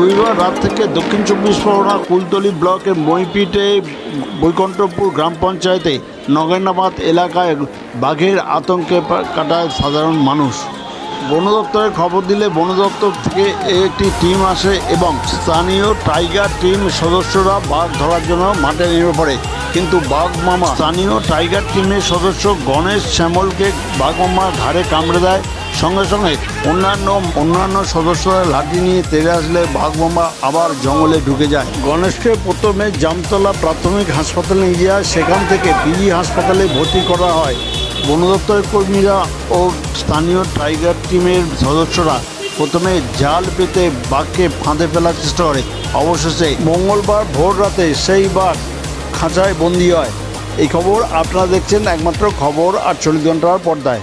মঙ্গলবার রাত থেকে দক্ষিণ চব্বিশ পরগনা কুলতলি ব্লকের মইপিটে বৈকুণ্ঠপুর গ্রাম পঞ্চায়েতে নগেন্দ্রাবাদ এলাকায় বাঘের আতঙ্কে কাটায় সাধারণ মানুষ। বন দপ্তরের খবর দিলে বন দপ্তর থেকে একটি টিম আসে এবং স্থানীয় টাইগার টিম সদস্যরা বাঘ ধরার জন্য মাঠে নেমে পড়ে। কিন্তু বাঘ মামা, স্থানীয় টাইগার টিমের সদস্য গণেশ শ্যামলকে বাঘ মামা ঘাড়ে কামড়ে দেয়। সঙ্গে সঙ্গে অন্যান্য অন্যান্য সদস্যরা লাঠি নিয়ে তেড়ে আসলে বাঘ মামা আবার জঙ্গলে ঢুকে যায়। গণেশকে প্রথমে জামতলা প্রাথমিক হাসপাতালে নিয়ে যায়, সেখান থেকে পিজি হাসপাতালে ভর্তি করা হয়। বন দপ্তরের কর্মীরা ও স্থানীয় টাইগার টিমের সদস্যরা প্রথমে জাল পেতে বাঘকে ফাঁদে ফেলার চেষ্টা করে। অবশেষে মঙ্গলবার ভোর রাতে সেই বাঘ খাঁচায় বন্দি হয়। এই খবর আপনারা দেখছেন, একমাত্র খবর আটচল্লিশ ঘণ্টার পর্দায়।